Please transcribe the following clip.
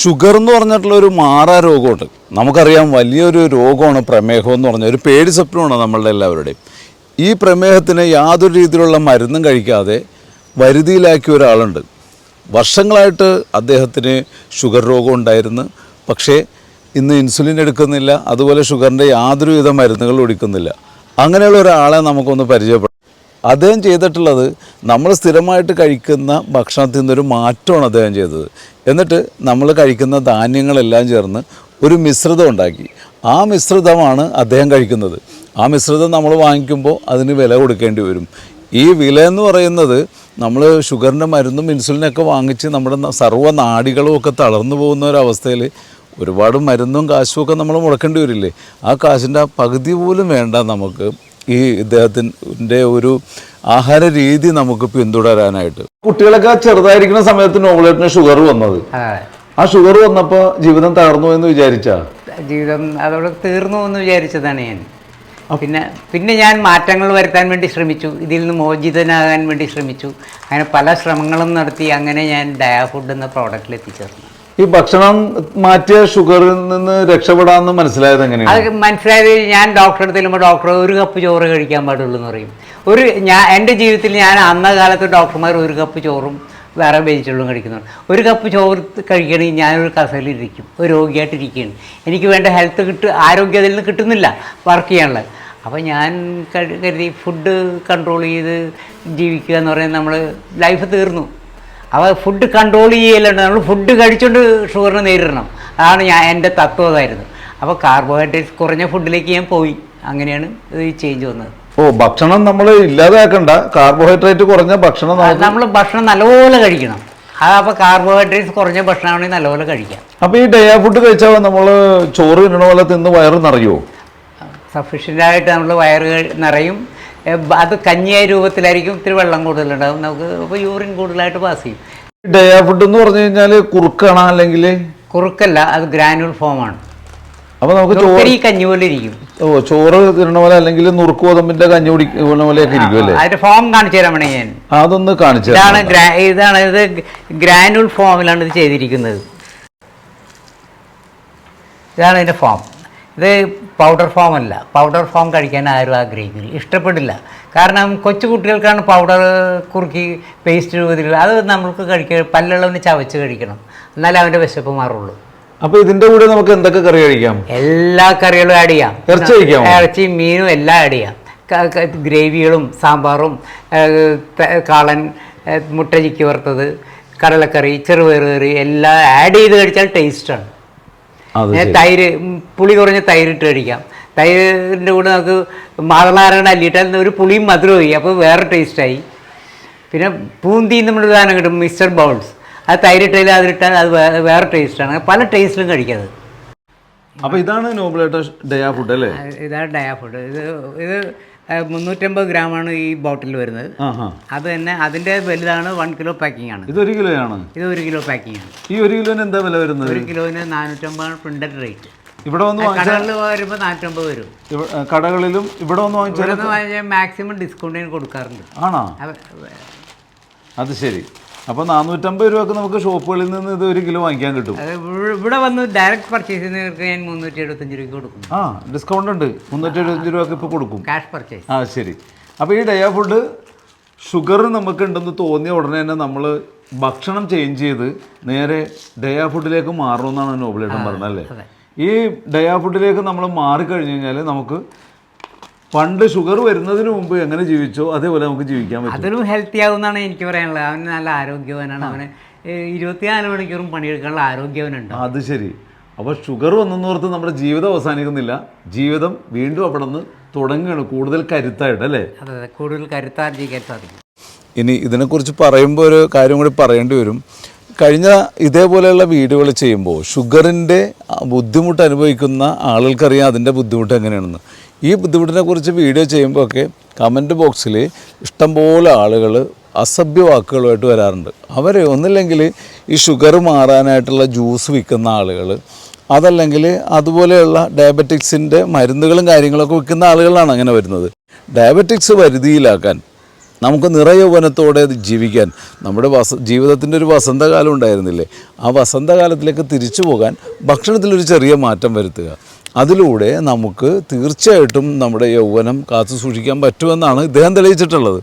Sugar എന്ന് പറഞ്ഞിട്ടുള്ള ഒരു മാറാ രോഗമുണ്ട്. നമുക്കറിയാം വലിയൊരു രോഗമാണ് പ്രമേഹം എന്ന് പറഞ്ഞ ഒരു പേടി സ്വപ്നമാണ് നമ്മളുടെ എല്ലാവരുടെയും. ഈ പ്രമേഹത്തിന് യാതൊരു രീതിയിലുള്ള മരുന്നും കഴിക്കാതെ വരുതിയിലാക്കിയ ഒരാളുണ്ട്. വർഷങ്ങളായിട്ട് അദ്ദേഹത്തിന് ഷുഗർ രോഗം ഉണ്ടായിരുന്നു. പക്ഷേ ഇന്ന് ഇൻസുലിൻ എടുക്കുന്നില്ല. അതുപോലെ ഷുഗറിന്റെ യാതൊരുവിധ മരുന്നുകളും എടുക്കുന്നില്ല അങ്ങനെയുള്ള ഒരാളെ നമുക്കൊന്ന് പരിചയപ്പെടാം അദ്ദേഹം ചെയ്തിട്ടുള്ളത് നമ്മൾ സ്ഥിരമായിട്ട് കഴിക്കുന്ന ഭക്ഷണത്തിൽ നിന്നൊരു മാറ്റമാണ് അദ്ദേഹം ചെയ്തത്. എന്നിട്ട് നമ്മൾ കഴിക്കുന്ന ധാന്യങ്ങളെല്ലാം ചേർന്ന് ഒരു മിശ്രിതം ഉണ്ടാക്കി. ആ മിശ്രിതമാണ് അദ്ദേഹം കഴിക്കുന്നത്. ആ മിശ്രിതം നമ്മൾ വാങ്ങിക്കുമ്പോൾ അതിന് വില കൊടുക്കേണ്ടി വരും. ഈ വില എന്ന് പറയുന്നത് നമ്മൾ ഷുഗറിന്റെ മരുന്നും ഇൻസുലിനൊക്കെ വാങ്ങിച്ച് നമ്മുടെ സർവ നാടികളും ഒക്കെ തളർന്നു പോകുന്ന ഒരവസ്ഥയിൽ ഒരുപാട് മരുന്നും കാശുമൊക്കെ നമ്മൾ മുടക്കേണ്ടി വരില്ലേ? ആ കാശിന്റെ പകുതി പോലും വേണ്ട നമുക്ക് ഈ ഇദ്ദേഹത്തിന്റെ ഒരു ആഹാര രീതി നമുക്ക് പിന്തുടരാനായിട്ട്. കുട്ടികളൊക്കെ ചെറുതായിരിക്കുന്ന സമയത്ത് നോവലേറ്റിന് ഷുഗർ വന്നത്. ആ. ഷുഗർ വന്നപ്പോൾ ജീവിതം തകർന്നു എന്ന് വിചാരിച്ചാ? ജീവിതം അതോടെ തീർന്നു എന്ന് വിചാരിച്ചതാണ് ഞാൻ. പിന്നെ പിന്നെ ഞാൻ മാറ്റങ്ങൾ വരുത്താൻ വേണ്ടി ശ്രമിച്ചു. ഇതിൽ നിന്ന് മോചിതനാകാൻ വേണ്ടി ശ്രമിച്ചു. അങ്ങനെ പല ശ്രമങ്ങളും നടത്തി അങ്ങനെ ഞാൻ ഡയാ ഫുഡ് എന്ന പ്രോഡക്റ്റിൽ എത്തിച്ചേർന്നു. ഈ ഭക്ഷണം മാറ്റിയ ഷുഗറിൽ നിന്ന് രക്ഷപ്പെടാമെന്ന് മനസ്സിലായത് എങ്ങനെയാണ്? അത് മനസ്സിലായത് ഞാൻ ഡോക്ടറെ ചെല്ലുമ്പോൾ ഡോക്ടർ ഒരു കപ്പ് ചോറ് കഴിക്കാൻ പാടുള്ളൂ എന്ന് പറയും. ഒരു ഞാൻ എന്റെ ജീവിതത്തിൽ ഞാൻ അന്ന കാലത്ത് ഡോക്ടർമാർ ഒരു കപ്പ് ചോറും വേറെ വെജിറ്റബിളും കഴിക്കുന്നുണ്ട്. ഒരു കപ്പ് ചോറ് കഴിക്കണമെങ്കിൽ ഞാനൊരു കസലിരിക്കും ഒരു രോഗിയായിട്ടിരിക്കുകയാണ് എനിക്ക് വേണ്ട ഹെൽത്ത് കിട്ടു ആരോഗ്യം അതിൽ നിന്ന് കിട്ടുന്നില്ല വർക്ക് ചെയ്യാനുള്ളത്. അപ്പോൾ ഞാൻ കരു- കരുതി ഫുഡ് കൺട്രോൾ ചെയ്ത് ജീവിക്കുക എന്ന് പറയുന്നത് നമ്മൾ ലൈഫ് തീർന്നു. അപ്പോൾ ഫുഡ് കൺട്രോൾ ചെയ്യലുണ്ട്. നമ്മൾ ഫുഡ് കഴിച്ചുകൊണ്ട് ഷുഗറിനെ നേരിടണം. അതാണ് ഞാൻ എന്റെ തത്വം അതായിരുന്നു. അപ്പോൾ കാർബോഹൈഡ്രേറ്റ്സ് കുറഞ്ഞ ഫുഡിലേക്ക് ഞാൻ പോയി. അങ്ങനെയാണ് ഈ ചേഞ്ച് വന്നത്. ഓ ഭക്ഷണം നമ്മൾ ഇല്ലാതാക്കണ്ട. കാർബോഹൈഡ്രേറ്റ് കുറഞ്ഞ ഭക്ഷണം നമ്മൾ ഭക്ഷണം നല്ലപോലെ കഴിക്കണം. അത് അപ്പോൾ കാർബോഹൈഡ്രേറ്റ്സ് കുറഞ്ഞ ഭക്ഷണമാണെങ്കിൽ നല്ലപോലെ കഴിക്കാം. അപ്പോൾ ഈ ഡയാ ഫുഡ് കഴിച്ചാൽ നമ്മൾ ചോറ് തിന്നണ പോലെ തിന്ന് വയറ് നിറയുമോ സഫീഷ്യന്റ് ആയിട്ട് നമ്മൾ വയറ് നിറയും. അത് കഞ്ഞിയായ രൂപത്തിലായിരിക്കും ഇത്തിരി വെള്ളം കൂടുതലുണ്ടാകും നമുക്ക് അപ്പോൾ യൂറിൻ കൂടുതലായിട്ട് പാസ് ചെയ്യും. ഡയാ ഫുഡ് എന്ന് പറഞ്ഞു കഴിഞ്ഞാൽ കുറുക്കാണ് അല്ലെങ്കിൽ കുറുക്കല്ല അത് ഗ്രാനുവൽ ഫോമാണ് അപ്പോൾ നമുക്ക് ചോറ് ഈ കഞ്ഞി പോലെ ഇരിക്കും. ഓ ചോറ് തിരണ പോലെ അല്ലെങ്കിൽ നുറുക്ക് ഗോതമ്പിന്റെ കഞ്ഞി കുടിക്കുന്ന പോലെയൊക്കെ ഇരിക്കും അല്ലേ? അതിന്റെ ഫോം കാണിച്ചു തരാൻ വേണേ ഞാൻ. അതൊന്ന് കാണിച്ചു. ഇതാണ് ഗ്രാ ഇതാണ് ഇത് ഗ്രാനുൽ ഫോമിലാണ് ഇത് ചെയ്തിരിക്കുന്നത്. ഇതാണ് ഇതിന്റെ ഫോം ഇത് പൗഡർ ഫോം അല്ല. പൗഡർ ഫോം കഴിക്കാൻ ആരും ആഗ്രഹിക്കില്ല ഇഷ്ടപ്പെടില്ല. കാരണം കൊച്ചു കുട്ടികൾക്കാണ് പൗഡർ കുറുക്കി പേസ്റ്റ് രൂപത്തിൽ അത് നമ്മൾക്ക് കഴിക്കുക പല്ലുള്ളവന് ചവച്ച് കഴിക്കണം. എന്നാലേ അവന്റെ വിശപ്പ് മാറുള്ളൂ. അപ്പൊ ഇതിന്റെ കൂടെ നമുക്ക് എന്തൊക്കെ കറി കഴിക്കാം? എല്ലാ കറികളും ആഡ് ചെയ്യാം. ഇറച്ചി? ഇറച്ചിയും മീനും എല്ലാം ആഡ് ചെയ്യാം. ഗ്രേവികളും സാമ്പാറും കാളൻ മുട്ട ചിക്കി വറുത്തത് കടലക്കറി ചെറുപയർ കറി എല്ലാം ആഡ് ചെയ്ത് കഴിച്ചാൽ ടേസ്റ്റാണ്. തൈര് പുളി കുറഞ്ഞ തൈര് ഇട്ട് കഴിക്കാം തൈരിന്റെ കൂടെ നമുക്ക് മാതളാരണ അല്ലിയിട്ടാൽ ഒരു പുളിയും മധുരവും ആയി. അപ്പോൾ വേറെ ടേസ്റ്റായി പിന്നെ പൂന്തി നമ്മൾ സാധനം കിട്ടും മിസ്റ്റർ ബൗൾസ്. അത് തൈരിട്ടാൽ അതിലിട്ടാൽ അത് വേറെ ടേസ്റ്റാണ് പല ടേസ്റ്റിലും കഴിക്കാത് അപ്പോൾ ഇതാണ് നോബിളേട്ട ഡയാ ഫുഡ് അല്ലേ? ഇതാണ് ഡയാ ഫുഡ്. ഇത് ഇത് മുന്നൂറ്റമ്പത് ഗ്രാമാണ് ഈ ബോട്ടിൽ വരുന്നത്. അത് തന്നെ അതിന്റെ വലുതാണ് വൺ കിലോ പാക്കിംഗ് ആണ്. ഇത് ഒരു കിലോയാണ്? ഇത് ഒരു കിലോ പാക്കിംഗ് ആണ്. ഈ ഒരു കിലോന് എന്താ വില വരുന്നത്? ഒരു കിലോന് നാനൂറ്റമ്പതാണ് പ്രിന്റഡ് റേറ്റ് ഇവിടെ വന്ന് കടകളിൽ വരുമ്പോൾ നാനൂറ്റമ്പത് വരും. കടകളിലും ഇവിടെ വന്ന് വാങ്ങിച്ചാൽ മാക്സിമം ഡിസ്കൗണ്ട് ഞാൻ കൊടുക്കാറുണ്ട്. ആണോ? അത് ശരി. അപ്പൊ നാനൂറ്റമ്പത് രൂപക്ക് നമുക്ക് ഷോപ്പുകളിൽ നിന്ന് ഇത് ഒരു കിലോ വാങ്ങിക്കാൻ കിട്ടും. അത് ഇവിടെ- ഇവിടെ വന്ന് ഡയറക്റ്റ് പർച്ചേസ് ചെയ്യുന്നവർക്ക് ഞാൻ മുന്നൂറ്റി എഴുപത്തഞ്ച് രൂപയ്ക്ക് കൊടുക്കും. ആ ഡിസ്കൗണ്ട് ഉണ്ട്. മുന്നൂറ്റി എഴുപത്തഞ്ച് രൂപക്ക് ഇപ്പൊ കൊടുക്കും. ക്യാഷ് പർച്ചേസ് ആ ശരി. അപ്പോൾ ഈ ഡയാ ഫുഡ് ഷുഗർ നമുക്ക് ഉണ്ടെന്ന് തോന്നിയ ഉടനെ തന്നെ നമ്മൾ ഭക്ഷണം ചേഞ്ച് ചെയ്ത് നേരെ ഡയാ ഫുഡിലേക്ക് മാറണമെന്നാണ് നോബിളേട്ടൻ പറഞ്ഞത് അല്ലേ? ഈ ഡയാ ഫുഡിലേക്ക് നമ്മൾ മാറിക്കഴിഞ്ഞ് കഴിഞ്ഞാൽ നമുക്ക് പണ്ട് ഷുഗർ വരുന്നതിന് മുമ്പ് എങ്ങനെ ജീവിച്ചോ അതേപോലെ നമുക്ക് ജീവിക്കാൻ പറ്റും. അതിലും ഹെൽത്തി ആവുമെന്നാണ് എനിക്ക് പറയാനുള്ളത്. അവന് നല്ല ആരോഗ്യവാനാണ്. അവന് ഇരുപത്തിനാല് മണിക്കൂറും പണിയെടുക്കാനുള്ള ആരോഗ്യവനുണ്ട്. അത് ശരി. അപ്പോൾ ഷുഗർ വന്നെന്നോർത്ത് നമ്മുടെ ജീവിതം അവസാനിക്കുന്നില്ല. ജീവിതം വീണ്ടും അവിടെ നിന്ന് തുടങ്ങുകയാണ്. കൂടുതൽ കരുത്തായിട്ട് അല്ലേ? അതെ അതെ. കൂടുതൽ കരുത്താർജിക്കാൻ സാധിക്കും. ഇനി ഇതിനെക്കുറിച്ച് പറയുമ്പോൾ ഒരു കാര്യം കൂടി പറയേണ്ടി വരും. കഴിഞ്ഞ ഇതേപോലെയുള്ള വീഡിയോകൾ ചെയ്യുമ്പോൾ ഷുഗറിന്റെ ബുദ്ധിമുട്ട് അനുഭവിക്കുന്ന ആളുകൾക്കറിയാം അതിന്റെ ബുദ്ധിമുട്ട് എങ്ങനെയാണെന്ന്. ഈ ബുദ്ധിമുട്ടിനെ കുറിച്ച് വീഡിയോ ചെയ്യുമ്പോൾ ഒക്കെ കമന്റ് ബോക്സിൽ ഇഷ്ടംപോലെ ആളുകൾ അസഭ്യ വാക്കുകളുമായിട്ട് വരാറുണ്ട്. അവർ ഒന്നില്ലെങ്കിൽ ഈ ഷുഗർ മാറാനായിട്ടുള്ള ജ്യൂസ് വിൽക്കുന്ന ആളുകൾ അതല്ലെങ്കിൽ അതുപോലെയുള്ള ഡയബറ്റിക്സിന്റെ മരുന്നുകളും കാര്യങ്ങളൊക്കെ വിൽക്കുന്ന ആളുകളാണ് അങ്ങനെ വരുന്നത്. ഡയബറ്റിക്സ് വരുതിയിലാക്കാൻ നമുക്ക് നിറയൗവനത്തോടെ ജീവിക്കാൻ നമ്മുടെ വസ ജീവിതത്തിന്റെ ഒരു വസന്തകാലം ഉണ്ടായിരുന്നില്ലേ? ആ വസന്തകാലത്തിലേക്ക് തിരിച്ചു പോകാൻ ഭക്ഷണത്തിലൊരു ചെറിയ മാറ്റം വരുത്തുക. അതിലൂടെ നമുക്ക് തീർച്ചയായിട്ടും നമ്മുടെ യൗവനം കാത്തു സൂക്ഷിക്കാൻ പറ്റുമെന്നാണ് ഇദ്ദേഹം തെളിയിച്ചിട്ടുള്ളത്.